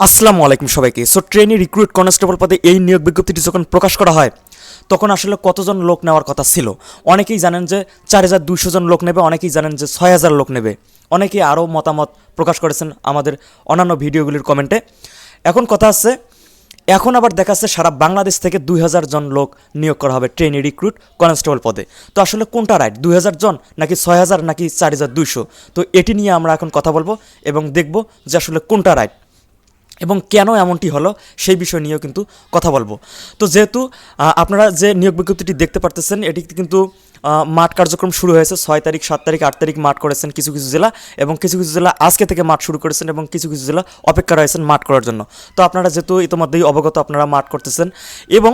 আসসালামু আলাইকুম সবাইকে। সো ট্রেনে রিক্রুট কনস্টেবল পদে এই নিয়োগ বিজ্ঞপ্তিটি যখন প্রকাশ করা হয়, তখন আসলে কতজন লোক নেওয়ার কথা ছিল? অনেকেই জানেন যে চার হাজার দুইশো জন লোক নেবে, অনেকেই জানেন যে ছয় হাজার লোক নেবে। অনেকেই আরও মতামত প্রকাশ করেছেন আমাদের অন্যান্য ভিডিওগুলির কমেন্টে। এখন কথা আছে, এখন আবার দেখাচ্ছে সারা বাংলাদেশ থেকে দুই হাজার জন লোক নিয়োগ করা হবে ট্রেনে রিক্রুট কনস্টেবল পদে। তো আসলে কোনটা রাইট দুই হাজার জন নাকি ছয় হাজার নাকি চার হাজার দুইশো? তো এটি নিয়ে আমরা এখন কথা বলব এবং দেখব যে আসলে কোনটা রাইট এবং কেন এমনটি হলো, সেই বিষয় নিয়েও কিন্তু কথা বলব। তো যেহেতু আপনারা যে নিয়োগ বিজ্ঞপ্তিটি দেখতে পারতেছেন এটি কিন্তু মাঠ কার্যক্রম শুরু হয়েছে। ছয় তারিখ, সাত তারিখ, আট তারিখ মাঠ করেছেন কিছু কিছু জেলা এবং কিছু কিছু জেলা আজকে থেকে মাঠ শুরু করেছেন এবং কিছু কিছু জেলা অপেক্ষা রয়েছেন মাঠ করার জন্য। তো আপনারা যেহেতু ইতিমধ্যেই অবগত, আপনারা মাঠ করতেছেন এবং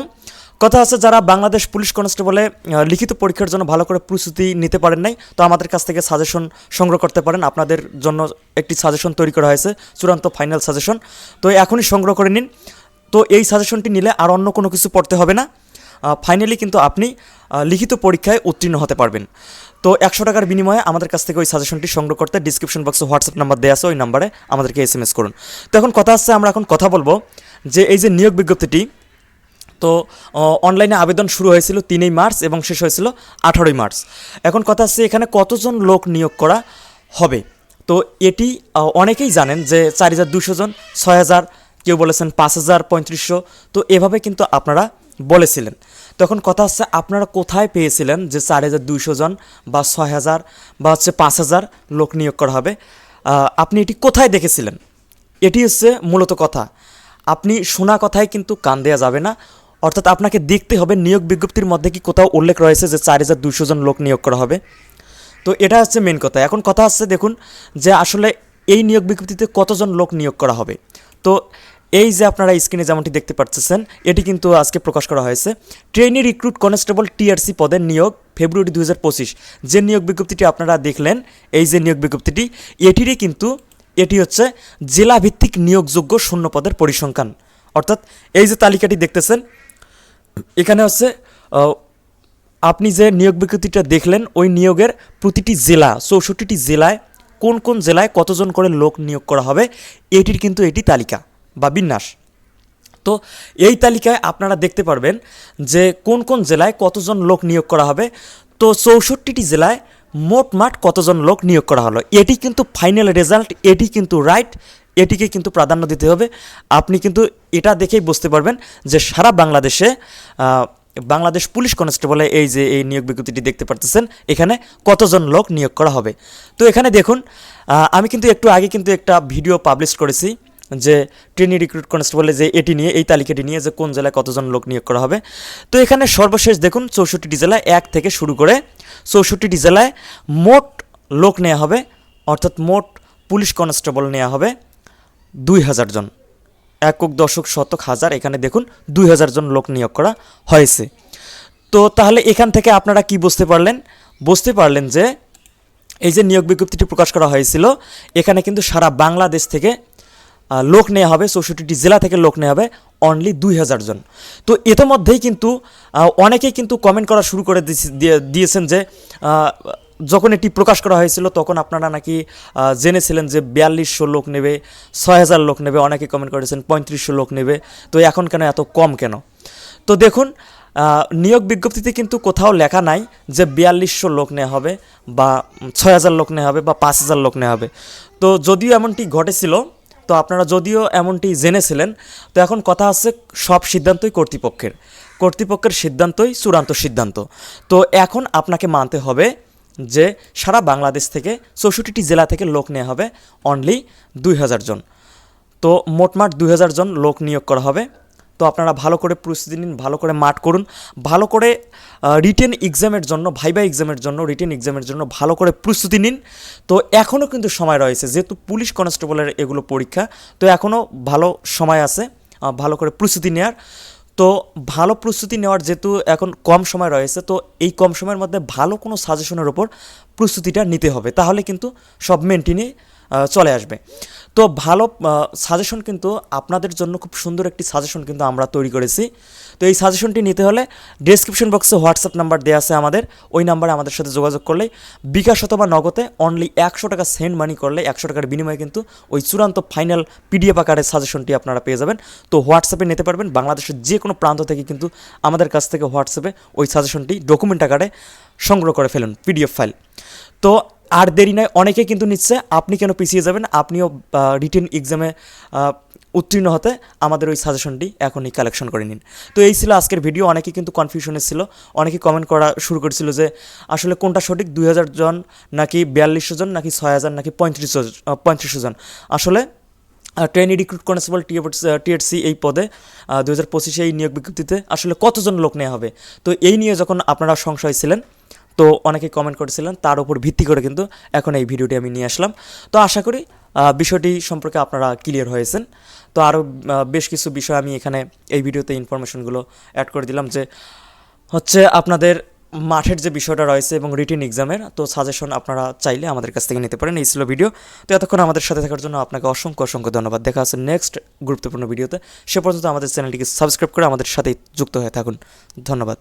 কথা আছে যারা বাংলাদেশ পুলিশ কনস্টেবলে লিখিত পরীক্ষার জন্য ভালো করে প্রস্তুতি নিতে পারেন নাই, তো আমাদের কাছ থেকে সাজেশন সংগ্রহ করতে পারেন। আপনাদের জন্য একটি সাজেশন তৈরি করা হয়েছে, চূড়ান্ত ফাইনাল সাজেশন। তো এখনই সংগ্রহ করে নিন। তো এই সাজেশনটি নিলে আর অন্য কোনো কিছু পড়তে হবে না। ফাইনালি কিন্তু আপনি লিখিত পরীক্ষায় উত্তীর্ণ হতে পারবেন। তো একশো টাকার বিনিময়ে আমাদের কাছ থেকে ওই সাজেশনটি সংগ্রহ করতে ডিসক্রিপশন বক্সে হোয়াটসঅ্যাপ নাম্বার দেওয়া আছে, ওই নাম্বারে আমাদেরকে এস করুন। তো এখন কথা হচ্ছে আমরা এখন কথা বলব যে এই যে নিয়োগ বিজ্ঞপ্তিটি তো অনলাইনে আবেদন শুরু হয়েছিল তিনই মার্চ এবং শেষ হয়েছিল আঠারোই মার্চ। এখন কথা হচ্ছে এখানে কতজন লোক নিয়োগ করা হবে? তো এটি অনেকেই জানেন যে চার হাজার দুশো জন, ছয় হাজার, কেউ বলেছেন পাঁচ হাজার পঁয়ত্রিশশো। তো এভাবে কিন্তু আপনারা বলেছিলেন। তখন কথা হচ্ছে আপনারা কোথায় পেয়েছিলেন যে চার হাজার দুইশো জন বা ছয় হাজার বা হচ্ছে পাঁচ হাজার লোক নিয়োগ করা হবে? আপনি এটি কোথায় দেখেছিলেন? এটি হচ্ছে মূলত কথা। আপনি শোনা কথায় কিন্তু কান দেওয়া যাবে না। অর্থাৎ আপনাকে দেখতে হবে নিয়োগ বিজ্ঞপ্তির মধ্যে কি কোথাও উল্লেখ রয়েছে যে চার হাজার দুশো জন লোক নিয়োগ করা হবে। তো এটা হচ্ছে মেন কথা। এখন কথা হচ্ছে দেখুন যে আসলে এই নিয়োগ বিজ্ঞপ্তিতে কতজন লোক নিয়োগ করা হবে। তো এই যে আপনারা স্ক্রিনে যেমনটি দেখতে পাচ্ছেন, এটি কিন্তু আজকে প্রকাশ করা হয়েছে। ট্রেনি রিক্রুট কনস্টেবল টিআরসি পদের নিয়োগ ফেব্রুয়ারি দু পঁচিশ। যে নিয়োগ বিজ্ঞপ্তিটি আপনারা দেখলেন, এই যে নিয়োগ বিজ্ঞপ্তিটি, এটিরই কিন্তু, এটি হচ্ছে জেলাভিত্তিক নিয়োগযোগ্য শূন্য পদের পরিসংখ্যান। অর্থাৎ এই যে তালিকাটি দেখতেছেন এখানে হচ্ছে আপনি যে নিয়োগ বিজ্ঞপ্তিটা দেখলেন, ওই নিয়োগের প্রতিটি জেলা, চৌষট্টিটি জেলায় কোন কোন জেলায় কতজন করে লোক নিয়োগ করা হবে, এটির কিন্তু এটি তালিকা বা বিন্যাস। তো এই তালিকায় আপনারা দেখতে পারবেন যে কোন কোন জেলায় কতজন লোক নিয়োগ করা হবে, তো চৌষট্টিটি জেলায় মোট মাঠ কতজন লোক নিয়োগ করা হলো। এটি কিন্তু ফাইনাল রেজাল্ট এটি কিন্তু রাইট এটিকে কিন্তু প্রাধান্য দিতে হবে। আপনি কিন্তু এটা দেখেই বুঝতে পারবেন যে সারা বাংলাদেশে বাংলাদেশ পুলিশ কনস্টেবলে এই যে এই নিয়োগ বিজ্ঞপ্তিটি দেখতে পারতেছেন, এখানে কতজন লোক নিয়োগ করা হবে। তো এখানে দেখুন আমি কিন্তু একটু আগে কিন্তু একটা ভিডিও পাবলিশ করেছি যে ট্রেনি রিক্রুট কনস্টেবলে যে এটি নিয়ে, এই তালিকাটি নিয়ে যে কোন জেলায় কতজন লোক নিয়োগ করা হবে। তো এখানে সর্বশেষ দেখুন, চৌষট্টিটি জেলায় এক থেকে শুরু করে চৌষট্টিটি জেলায় মোট লোক নেওয়া হবে, অর্থাৎ মোট পুলিশ কনস্টেবল নেওয়া হবে। দুই হাজার জন। একক দশক শতক হাজার, এখানে দেখুন দুই হাজার জন লোক নিয়োগ করা হয়েছে। তো তাহলে এখান থেকে আপনারা কি বুঝতে পারলেন? বুঝতে পারলেন যে এই যে নিয়োগ বিজ্ঞপ্তিটি প্রকাশ করা হয়েছিল, এখানে কিন্তু সারা বাংলাদেশ থেকে লোক নেওয়া হবে, চৌষট্টিটি জেলা থেকে লোক নেওয়া হবে অনলি দুই হাজার জন। তো ইতিমধ্যেই কিন্তু অনেকেই কিন্তু কমেন্ট করা শুরু করে দিয়েছে- দিয়ে- দিয়েছেন যে যখন এটি প্রকাশ করা হয়েছিল, তখন আপনারা নাকি জেনেছিলেন যে বিয়াল্লিশশো লোক নেবে ছয় হাজার লোক নেবে, অনেকে কমেন্ট করেছেন পঁয়ত্রিশশো লোক নেবে। তো এখন কেন এত কম কেন? তো দেখুন নিয়োগ বিজ্ঞপ্তিতে কিন্তু কোথাও লেখা নাই যে বিয়াল্লিশশো লোক নেওয়া হবে বা ছয় হাজার লোক নেওয়া হবে বা পাঁচ হাজার লোক নেওয়া হবে। তো যদিও এমনটি ঘটেছিল, তো আপনারা যদিও এমনটি জেনেছিলেন, তো এখন কথা হচ্ছে সব সিদ্ধান্তই কর্তৃপক্ষের। কর্তৃপক্ষের সিদ্ধান্তই চূড়ান্ত সিদ্ধান্ত। তো এখন আপনাকে মানতে হবে যে সারা বাংলাদেশ থেকে চৌষট্টিটি জেলা থেকে লোক নেওয়া হবে অনলি দুই হাজার জন। তো মোটমাট দুই হাজার জন লোক নিয়োগ করা হবে। তো আপনারা ভালো করে প্রস্তুতি নিন, ভালো করে মাঠ করুন, ভালো করে রিটেন এক্সামের জন্য ভাইবা এক্সামের জন্য রিটেন এক্সামের জন্য ভালো করে প্রস্তুতি নিন। তো এখনও কিন্তু সময় রয়েছে, যেহেতু পুলিশ কনস্টেবলের এগুলো পরীক্ষা, তো এখনও ভালো সময় আছে ভালো করে প্রস্তুতি নেওয়ার তো ভালো প্রস্তুতি নেওয়ার যেহেতু এখন কম সময় রয়েছে, তো এই কম সময়ের মধ্যে ভালো কোনো সাজেশনের ওপর প্রস্তুতিটা নিতে হবে। তাহলে কিন্তু সব মেনটেনে চলে আসবে। তো ভালো সাজেশন কিন্তু আপনাদের জন্য খুব সুন্দর একটি সাজেশন কিন্তু আমরা তৈরি করেছি। তো এই সাজেশনটি নিতে হলে ডেসক্রিপশন বক্সে হোয়াটসঅ্যাপ নাম্বার দেওয়া আছে আমাদের। ওই নাম্বারে আমাদের সাথে যোগাযোগ করলে বিকাশ অথবা নগদে অনলি একশো টাকা সেন্ড মানি করলে একশো টাকার বিনিময়ে কিন্তু ওই চূড়ান্ত ফাইনাল পিডিএফ আকারের সাজেশনটি আপনারা পেয়ে যাবেন। তো হোয়াটসঅ্যাপে নিতে পারবেন। বাংলাদেশের যে কোনো প্রান্ত থেকে কিন্তু আমাদের কাছ থেকে হোয়াটসঅ্যাপে ওই সাজেশনটি ডকুমেন্ট আকারে সংগ্রহ করে ফেলুন পিডিএফ ফাইল তো আর দেরি নয়, অনেকে কিন্তু নিচ্ছে। আপনি কেন পিছিয়ে যাবেন? আপনিও রিটেন এক্সামে উত্তীর্ণ হতে আমাদের ওই সাজেশনটি এখনই কালেকশন করে নিন। তো এই ছিল আজকের ভিডিও অনেকে কিন্তু কনফিউশনে ছিল। অনেকে কমেন্ট করা শুরু করেছিল যে, আসলে কোনটা সঠিক? দুই হাজার জন নাকি বিয়াল্লিশশো জন নাকি ছয় হাজার নাকি পঁয়ত্রিশশো পঁয়ত্রিশশো জন? আসলে ট্রেনি রিক্রুট কনস্টেবল টিএডসি এই পদে দু হাজার পঁচিশে এই নিয়োগ বিজ্ঞপ্তিতে আসলে কতজন লোক নেওয়া হবে? তো এই নিয়ে যখন আপনারা সংশয় ছিলেন তো অনেকে কমেন্ট করেছিলেন, তার উপর ভিত্তি করে কিন্তু এখন এই ভিডিওটি আমি নিয়ে আসলাম। তো আশা করি বিষয়টি সম্পর্কে আপনারা ক্লিয়ার হয়েছেন। তো আরও বেশ কিছু বিষয় আমি এখানে এই ভিডিওতে ইনফরমেশনগুলো অ্যাড করে দিলাম যে, হচ্ছে আপনাদের মাঠের যে বিষয়টা রয়েছে এবং রিটেন এক্সামের তো সাজেশন আপনারা চাইলে আমাদের কাছ থেকে নিতে পারেন। এই ছিল ভিডিও তো এতক্ষণ আমাদের সাথে থাকার জন্য আপনাকে অসংখ্য অসংখ্য ধন্যবাদ। দেখা হচ্ছে নেক্সট গুরুত্বপূর্ণ ভিডিওতে সে পর্যন্ত আমাদের চ্যানেলটিকে সাবস্ক্রাইব করে আমাদের সাথেই যুক্ত হয়ে থাকুন। ধন্যবাদ।